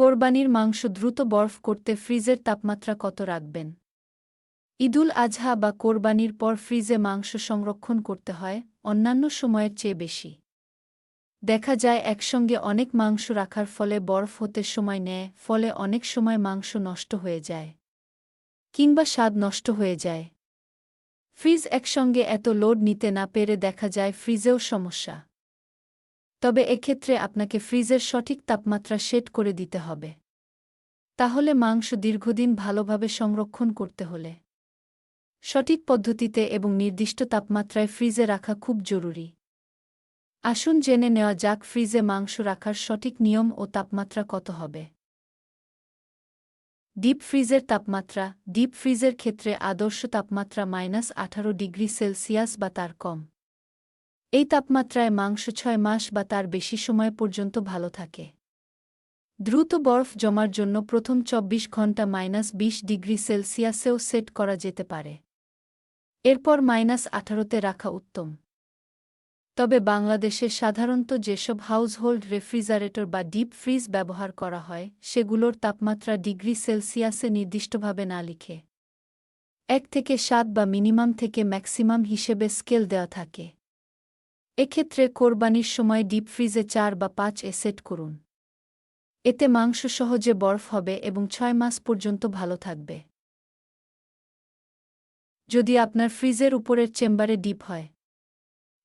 কোরবানির মাংস দ্রুত বরফ করতে ফ্রিজের তাপমাত্রা কত রাখবেন? ঈদুল আজহা বা কোরবানির পর ফ্রিজে মাংস সংরক্ষণ করতে হয়, অন্যান্য সময়ের চেয়ে বেশি। দেখা যায় একসঙ্গে অনেক মাংস রাখার ফলে বরফ হতে সময় নেয়, ফলে অনেক সময় মাংস নষ্ট হয়ে যায় কিংবা স্বাদ নষ্ট হয়ে যায়। ফ্রিজ একসঙ্গে এত লোড নিতে না পেরে দেখা যায় ফ্রিজেও সমস্যা। তবে এক্ষেত্রে আপনাকে ফ্রিজের সঠিক তাপমাত্রা সেট করে দিতে হবে। তাহলে মাংস দীর্ঘদিন ভালোভাবে সংরক্ষণ করতে হলে। সঠিক পদ্ধতিতে এবং নির্দিষ্ট তাপমাত্রায় ফ্রিজে রাখা খুব জরুরি। আসুন জেনে নেওয়া যাক ফ্রিজে মাংস রাখার সঠিক নিয়ম ও তাপমাত্রা কত হবে। ডিপ ফ্রিজের তাপমাত্রা, ডিপ ফ্রিজের ক্ষেত্রে আদর্শ তাপমাত্রা মাইনাস আঠারো ডিগ্রি সেলসিয়াস বা তার কম। এই তাপমাত্রায় মাংস ছয় মাস বা তার বেশি সময় পর্যন্ত ভালো থাকে। দ্রুত বরফ জমার জন্য প্রথম চব্বিশ ঘণ্টা মাইনাস বিশ ডিগ্রি সেলসিয়াসেও সেট করা যেতে পারে। এরপর মাইনাস আঠারোতে রাখা উত্তম। তবে বাংলাদেশে সাধারণত যেসব হাউসহোল্ড রেফ্রিজারেটর বা ডিপ ফ্রিজ ব্যবহার করা হয়, সেগুলোর তাপমাত্রা ডিগ্রি সেলসিয়াসে নির্দিষ্টভাবে না লিখে। এক থেকে সাত বা মিনিমাম থেকে ম্যাক্সিমাম হিসেবে স্কেল দেওয়া থাকে। এক্ষেত্রে কোরবানির সময় ডিপ ফ্রিজে চার বা পাঁচ এ সেট করুন। এতে মাংস সহজে বরফ হবে এবং ছয় মাস পর্যন্ত ভালো থাকবে। যদি আপনার ফ্রিজের উপরের চেম্বারে ডিপ হয়,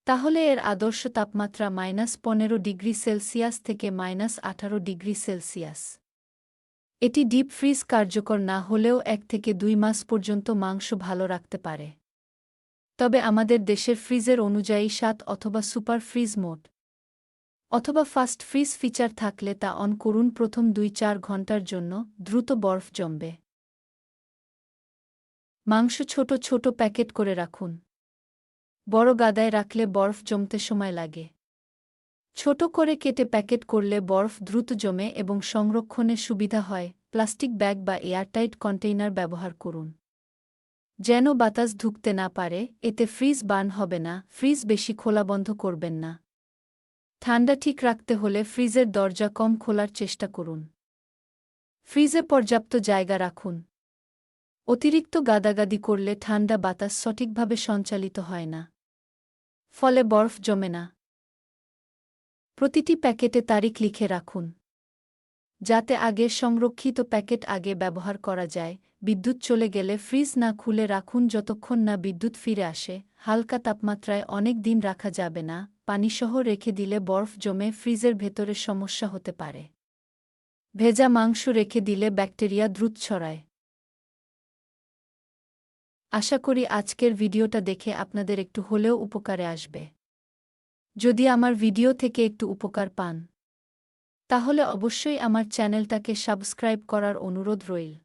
তাহলে এর আদর্শ তাপমাত্রা মাইনাস পনেরো ডিগ্রি সেলসিয়াস থেকে মাইনাস আঠারো ডিগ্রি সেলসিয়াস। এটি ডিপ ফ্রিজ কার্যকর না হলেও এক থেকে দুই মাস পর্যন্ত মাংস ভালো রাখতে পারে। তবে আমাদের দেশের ফ্রিজের অনুযায়ী সাত অথবা সুপার ফ্রিজ মোড অথবা ফাস্ট ফ্রিজ ফিচার থাকলে তা অন করুন প্রথম দুই চার ঘণ্টার জন্য, দ্রুত বরফ জমবে। মাংস ছোট ছোট প্যাকেট করে রাখুন। বড় গাদায় রাখলে বরফ জমতে সময় লাগে। ছোট করে কেটে প্যাকেট করলে বরফ দ্রুত জমে এবং সংরক্ষণে সুবিধা হয়। প্লাস্টিক ব্যাগ বা এয়ারটাইট কন্টেইনার ব্যবহার করুন। যেন বাতাস ঢুকতে না পারে, এতে ফ্রিজ বার্ন হবে না, ফ্রিজ বেশি খোলা বন্ধ করবেন না। ঠান্ডা ঠিক রাখতে হলে ফ্রিজের দরজা কম খোলার চেষ্টা করুন। ফ্রিজে পর্যাপ্ত জায়গা রাখুন। অতিরিক্ত গাদাগাদি করলে ঠান্ডা বাতাস সঠিকভাবে সঞ্চালিত হয় না। ফলে বরফ জমে না। প্রতিটি প্যাকেটে তারিখ লিখে রাখুন। যাতে আগে সংরক্ষিত প্যাকেট আগে ব্যবহার করা যায় বিদ্যুৎ চলে গেলে ফ্রিজ না খুলে রাখুন যতক্ষণ না বিদ্যুৎ ফিরে আসে। হালকা তাপমাত্রায় অনেক দিন রাখা যাবে না, পানিসহ রেখে দিলে বরফ জমে ফ্রিজের ভেতরে সমস্যা হতে পারে। ভেজা মাংস রেখে দিলে ব্যাকটেরিয়া দ্রুত ছড়ায়। আশা করি আজকের ভিডিওটা দেখে আপনাদের একটু হলেও উপকারে আসবে। যদি আমার ভিডিও থেকে একটু উপকার পান, তাহলে অবশ্যই আমার চ্যানেলটাকে সাবস্ক্রাইব করার অনুরোধ রইল।